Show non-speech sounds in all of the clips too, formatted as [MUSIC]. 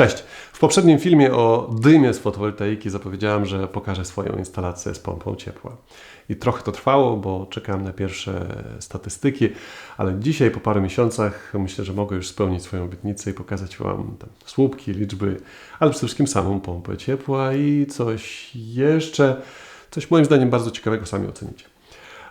Cześć! W poprzednim filmie o dymie z fotowoltaiki zapowiedziałem, że pokażę swoją instalację z pompą ciepła. I trochę to trwało, bo czekałem na pierwsze statystyki, ale dzisiaj po paru miesiącach myślę, że mogę już spełnić swoją obietnicę i pokazać Wam słupki, liczby, ale przede wszystkim samą pompę ciepła i coś jeszcze, coś moim zdaniem bardzo ciekawego sami ocenicie.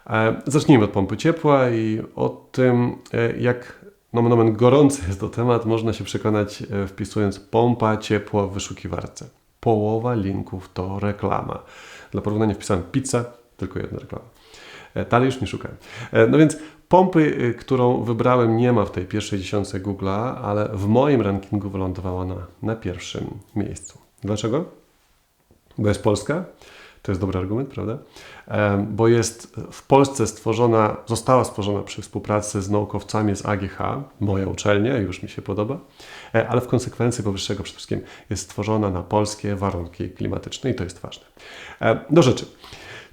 E, Zacznijmy od pompy ciepła i o tym, e, jak nomen omen gorący jest to temat, można się przekonać e, wpisując pompa ciepła w wyszukiwarce. Połowa linków to reklama. Dla porównania wpisałem pizza, tylko jedna reklama. E, Dalej już nie szukałem. E, No więc pompy, którą wybrałem, nie ma w tej pierwszej dziesiątce Google'a, ale w moim rankingu wylądowała na, na pierwszym miejscu. Dlaczego? Bo jest Polska. To jest dobry argument, prawda? Bo jest w Polsce stworzona, została stworzona przy współpracy z naukowcami z AGH, moja uczelnia, już mi się podoba, e, ale w konsekwencji powyższego przede wszystkim jest stworzona na polskie warunki klimatyczne i to jest ważne. E, Do rzeczy.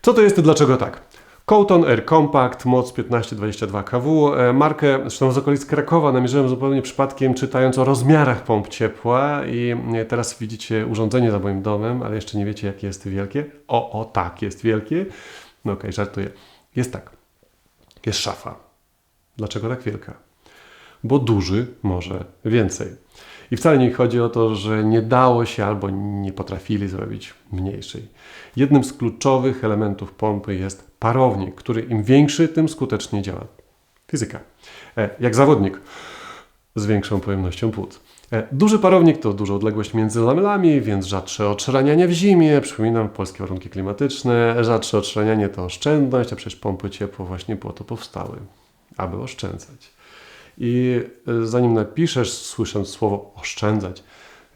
Co to jest i dlaczego tak? Colton Air Compact, moc 1522 kW. E, Markę, zresztą z okolic Krakowa, namierzyłem zupełnie przypadkiem, czytając o rozmiarach pomp ciepła. I e, teraz widzicie urządzenie za moim domem, ale jeszcze nie wiecie, jakie jest wielkie. O, o, tak, jest wielkie. No okej, żartuję. Jest tak. Jest szafa. Dlaczego tak wielka? Bo duży może więcej. I wcale nie chodzi o to, że nie dało się albo nie potrafili zrobić mniejszej. Jednym z kluczowych elementów pompy jest parownik, który im większy, tym skuteczniej działa. Fizyka. E, Jak zawodnik z większą pojemnością płuc. E, Duży parownik to duża odległość między lamelami, więc rzadsze odszranianie w zimie. Przypominam, polskie warunki klimatyczne. Rzadsze odszranianie to oszczędność, a przecież pompy ciepła właśnie po to powstały, aby oszczędzać. I e, zanim napiszesz, słysząc słowo oszczędzać,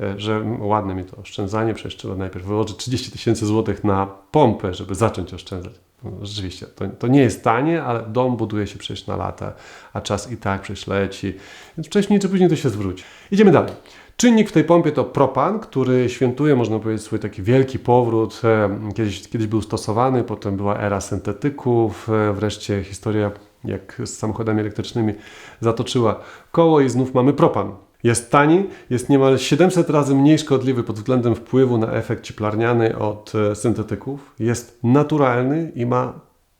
e, że ładne mi to oszczędzanie, przecież trzeba najpierw wyłożyć 30 tysięcy złotych na pompę, żeby zacząć oszczędzać. No, rzeczywiście, to, to nie jest tanie, ale dom buduje się przecież na lata, a czas i tak przecież leci, więc wcześniej czy później to się zwróci. Idziemy dalej. Czynnik w tej pompie to propan, który świętuje, można powiedzieć, swój taki wielki powrót. E, Kiedyś, kiedyś był stosowany, potem była era syntetyków, wreszcie historia, jak z samochodami elektrycznymi, zatoczyła koło i znów mamy propan. Jest tani, jest niemal 700 razy mniej szkodliwy pod względem wpływu na efekt cieplarniany od e, syntetyków. Jest naturalny i ma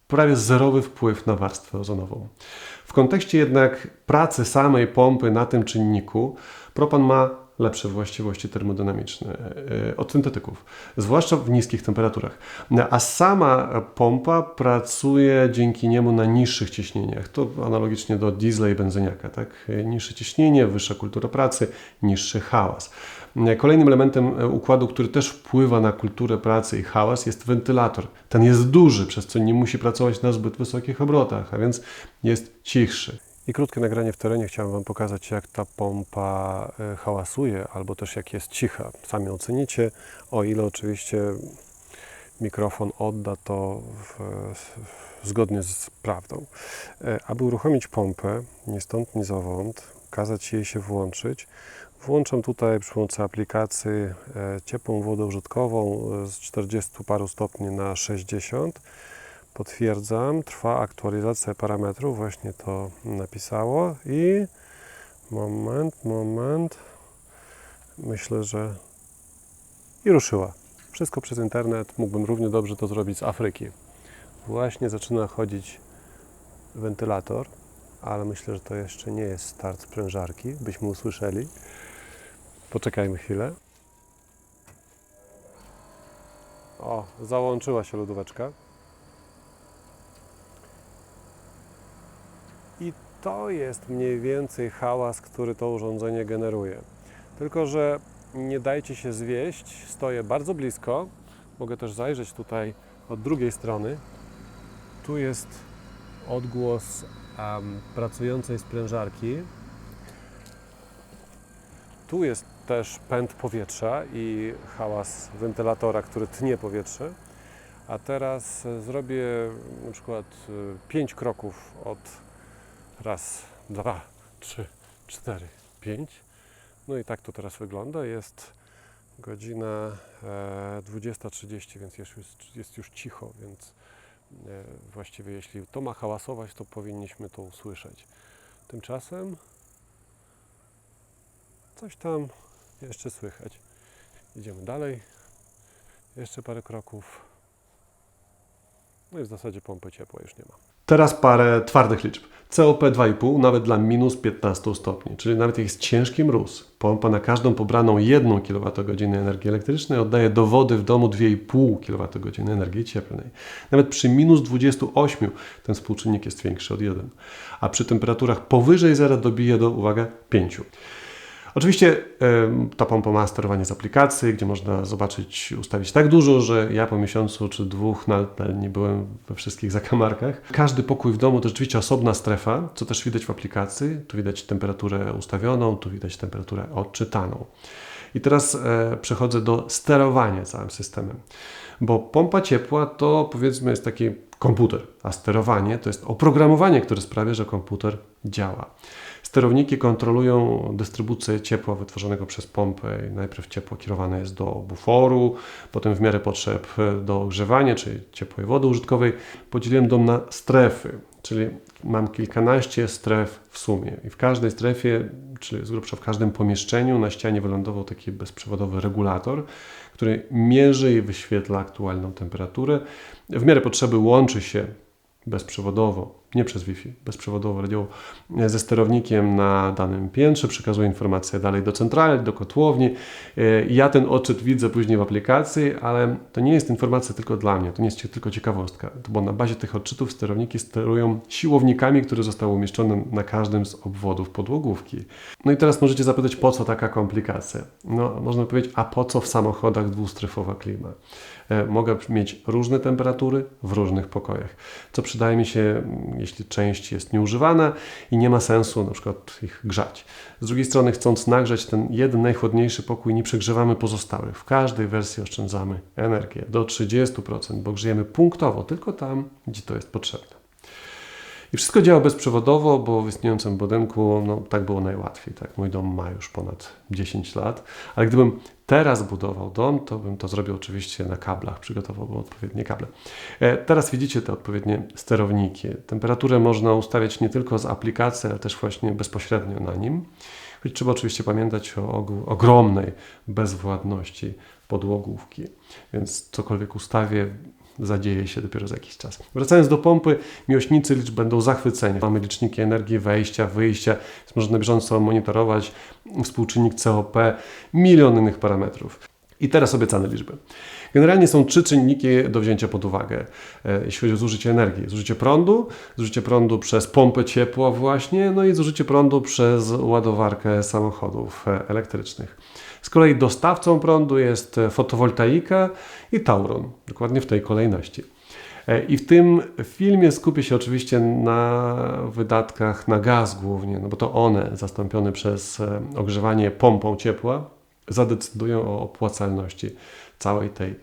prawie zerowy wpływ na warstwę ozonową. W kontekście jednak pracy samej pompy na tym czynniku, propan ma lepsze właściwości termodynamiczne e, od syntetyków, zwłaszcza w niskich temperaturach. A sama pompa pracuje dzięki niemu na niższych ciśnieniach. To analogicznie do diesla i benzyniaka. Tak? Niższe ciśnienie, wyższa kultura pracy, niższy hałas. Kolejnym elementem układu, który też wpływa na kulturę pracy i hałas, jest wentylator. Ten jest duży, przez co nie musi pracować na zbyt wysokich obrotach, a więc jest cichszy. I krótkie nagranie w terenie chciałem Wam pokazać, jak ta pompa e, hałasuje, albo też jak jest cicha. Sami ocenicie, o ile oczywiście mikrofon odda to w, w, zgodnie z prawdą. E, Aby uruchomić pompę, ni stąd, ni zowąd, kazać jej się włączyć, włączam tutaj przy pomocy aplikacji e, ciepłą wodę użytkową z 40 paru stopni na 60. Potwierdzam, trwa aktualizacja parametrów, właśnie to napisało i moment, moment, myślę, że i ruszyła. Wszystko przez internet, mógłbym równie dobrze to zrobić z Afryki. Właśnie zaczyna chodzić wentylator, ale myślę, że to jeszcze nie jest start sprężarki, byśmy usłyszeli. Poczekajmy chwilę. O, załączyła się lodóweczka. I to jest mniej więcej hałas, który to urządzenie generuje. Tylko, że nie dajcie się zwieść, stoję bardzo blisko. Mogę też zajrzeć tutaj od drugiej strony. Tu jest odgłos em, pracującej sprężarki. Tu jest też pęd powietrza i hałas wentylatora, który tnie powietrze. A teraz e, zrobię na przykład 5 kroków od raz, dwa, trzy, cztery, pięć. No i tak to teraz wygląda. Jest godzina e, 20.30, więc jest już, jest już cicho, więc e, właściwie jeśli to ma hałasować, to powinniśmy to usłyszeć. Tymczasem coś tam Jeszcze słychać. Idziemy dalej. Jeszcze parę kroków. No i w zasadzie pompy ciepła już nie ma. Teraz parę twardych liczb. COP 2,5 nawet dla minus 15 stopni, czyli nawet jak jest ciężki mróz, pompa na każdą pobraną 1 kWh energii elektrycznej oddaje do wody w domu 2,5 kWh energii cieplnej. Nawet przy minus 28 ten współczynnik jest większy od 1, a przy temperaturach powyżej zera dobije do, uwaga, 5. Oczywiście ta pompa ma sterowanie z aplikacji, gdzie można zobaczyć, ustawić tak dużo, że ja po miesiącu czy dwóch nadal nie byłem we wszystkich [LAUGHS] zakamarkach. Każdy pokój w domu to rzeczywiście osobna strefa, co też widać w aplikacji. Tu widać temperaturę ustawioną, tu widać temperaturę odczytaną. I teraz e, przechodzę do sterowania całym systemem, bo pompa ciepła to powiedzmy jest taki komputer, a sterowanie to jest oprogramowanie, które sprawia, że komputer działa. Sterowniki kontrolują dystrybucję ciepła wytworzonego przez pompę. Najpierw ciepło kierowane jest do buforu, potem w miarę potrzeb do ogrzewania, czyli ciepłej wody użytkowej. Podzieliłem dom na strefy, czyli mam kilkanaście stref w sumie i w każdej strefie, czyli z grubsza w każdym pomieszczeniu na ścianie wylądował taki bezprzewodowy regulator, który mierzy i wyświetla aktualną temperaturę. W miarę potrzeby łączy się bezprzewodowo, nie przez Wi-Fi, bezprzewodowo radio ze sterownikiem na danym piętrze, przekazuje informacje dalej do centrali, do kotłowni. E, ja ten odczyt widzę później w aplikacji, ale to nie jest informacja tylko dla mnie, to nie jest tylko ciekawostka, bo na bazie tych odczytów sterowniki sterują siłownikami, które zostały umieszczone na każdym z obwodów podłogówki. No i teraz możecie zapytać, po co taka komplikacja? No, można powiedzieć, a po co w samochodach dwustrefowa klima? E, mogę mieć różne temperatury w różnych pokojach, co przydaje mi się, jeśli część jest nieużywana i nie ma sensu na przykład ich grzać. Z drugiej strony, chcąc nagrzać ten jeden najchłodniejszy pokój, nie przegrzewamy pozostałych. W każdej wersji oszczędzamy energię do 30%, bo grzejemy punktowo tylko tam, gdzie to jest potrzebne. I wszystko działa bezprzewodowo, bo w istniejącym budynku no, tak było najłatwiej. Tak? Mój dom ma już ponad 10 lat, ale gdybym teraz budował dom, to bym to zrobił oczywiście na kablach, przygotowałbym odpowiednie kable. E, teraz widzicie te odpowiednie sterowniki. Temperaturę można ustawiać nie tylko z aplikacji, ale też właśnie bezpośrednio na nim. Choć trzeba oczywiście pamiętać o ogromnej bezwładności podłogówki. Więc cokolwiek ustawię, zadzieje się dopiero za jakiś czas. Wracając do pompy, miłośnicy liczb będą zachwyceni. Mamy liczniki energii wejścia, wyjścia, więc można na bieżąco monitorować współczynnik COP, milion innych parametrów. I teraz obiecane liczby. Generalnie są trzy czynniki do wzięcia pod uwagę, e, jeśli chodzi o zużycie energii. Zużycie prądu, zużycie prądu przez pompę ciepła właśnie, no i zużycie prądu przez ładowarkę samochodów e, elektrycznych. Z kolei dostawcą prądu jest e, fotowoltaika i Tauron, dokładnie w tej kolejności. E, I w tym filmie skupię się oczywiście na wydatkach na gaz głównie, no bo to one, zastąpione przez e, ogrzewanie pompą ciepła, zadecydują o opłacalności całej tej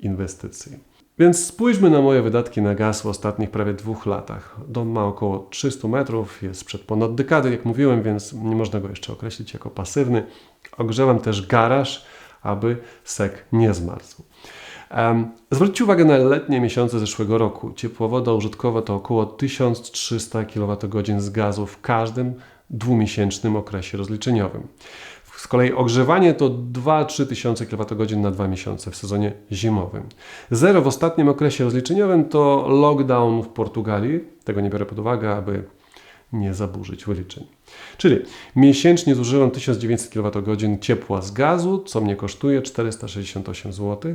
inwestycji. Więc spójrzmy na moje wydatki na gaz w ostatnich prawie dwóch latach. Dom ma około 300 metrów, jest przed ponad dekady, jak mówiłem, więc nie można go jeszcze określić jako pasywny. Ogrzewam też garaż, aby sek nie zmarzł. Zwróćcie uwagę na letnie miesiące zeszłego roku. Ciepła woda użytkowa to około 1300 kWh z gazu w każdym dwumiesięcznym okresie rozliczeniowym. Z kolei ogrzewanie to 2-3 tysiące kWh na dwa miesiące w sezonie zimowym. Zero w ostatnim okresie rozliczeniowym to lockdown w Portugalii. Tego nie biorę pod uwagę, aby nie zaburzyć wyliczeń. Czyli miesięcznie zużywam 1900 kWh ciepła z gazu, co mnie kosztuje 468 zł.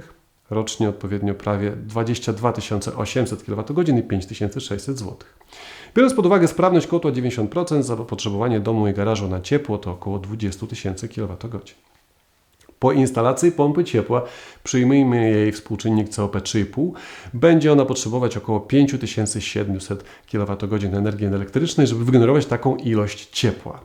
Rocznie odpowiednio prawie 22 800 kWh i 5600 zł. Biorąc pod uwagę sprawność kotła 90%, zapotrzebowanie domu i garażu na ciepło to około 20 tysięcy kWh. Po instalacji pompy ciepła, przyjmijmy jej współczynnik COP 3,5, będzie ona potrzebować około 5700 kWh energii elektrycznej, żeby wygenerować taką ilość ciepła.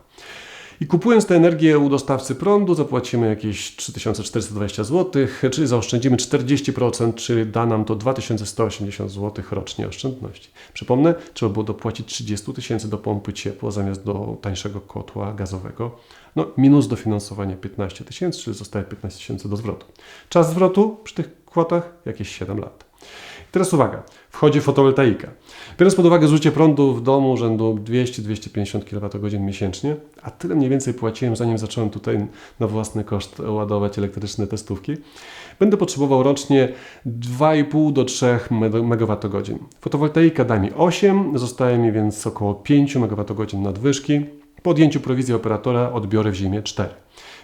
I kupując tę energię u dostawcy prądu zapłacimy jakieś 3420 zł, czyli zaoszczędzimy 40%, czyli da nam to 2180 zł rocznie oszczędności. Przypomnę, trzeba było dopłacić 30 tysięcy do pompy ciepła zamiast do tańszego kotła gazowego. No, minus dofinansowanie 15 tysięcy, czyli zostaje 15 tysięcy do zwrotu. Czas zwrotu przy tych kwotach jakieś 7 lat. Teraz uwaga, wchodzi fotowoltaika. Biorąc pod uwagę zużycie prądu w domu rzędu 200-250 kWh miesięcznie, a tyle mniej więcej płaciłem zanim zacząłem tutaj na własny koszt ładować elektryczne testówki, będę potrzebował rocznie 2,5 do 3 MWh. Fotowoltaika da mi 8, zostaje mi więc około 5 MWh nadwyżki. Po odjęciu prowizji operatora odbiorę w zimie 4.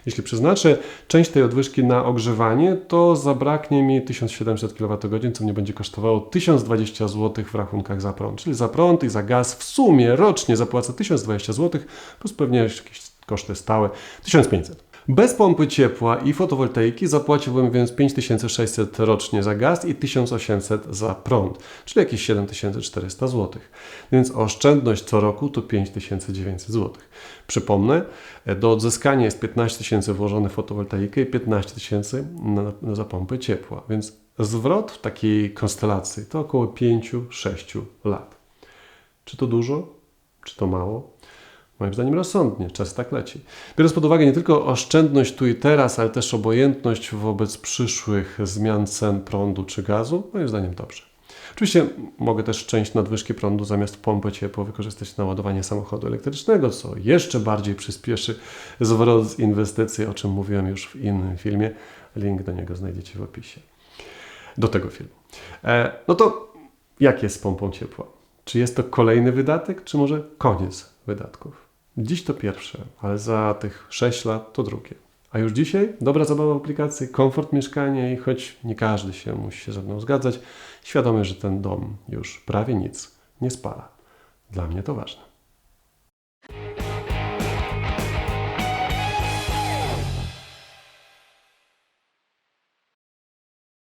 Jeśli przeznaczę część tej odwyżki na ogrzewanie, to zabraknie mi 1700 kWh, co mnie będzie kosztowało 1020 zł w rachunkach za prąd. Czyli za prąd i za gaz w sumie rocznie zapłacę 1020 zł, plus pewnie jakieś koszty stałe 1500. Bez pompy ciepła i fotowoltaiki zapłaciłbym więc 5600 rocznie za gaz i 1800 za prąd, czyli jakieś 7400 zł. Więc oszczędność co roku to 5900 zł. Przypomnę, do odzyskania jest 15 tysięcy włożone w fotowoltaikę i 15 tysięcy za pompę ciepła, więc zwrot w takiej konstelacji to około 5-6 lat. Czy to dużo? Czy to mało? Moim zdaniem rozsądnie, czas tak leci. Biorąc pod uwagę nie tylko oszczędność tu i teraz, ale też obojętność wobec przyszłych zmian cen prądu czy gazu, moim zdaniem dobrze. Oczywiście mogę też część nadwyżki prądu zamiast pompy ciepła wykorzystać na ładowanie samochodu elektrycznego, co jeszcze bardziej przyspieszy zwrot z inwestycji, o czym mówiłem już w innym filmie. Link do niego znajdziecie w opisie. Do tego filmu. E, no to jak jest z pompą ciepła? Czy jest to kolejny wydatek, czy może koniec wydatków? Dziś to pierwsze, ale za tych 6 lat to drugie. A już dzisiaj dobra zabawa w aplikacji, komfort mieszkania i choć nie każdy się musi się ze mną zgadzać, świadomy, że ten dom już prawie nic nie spala. Dla mnie to ważne.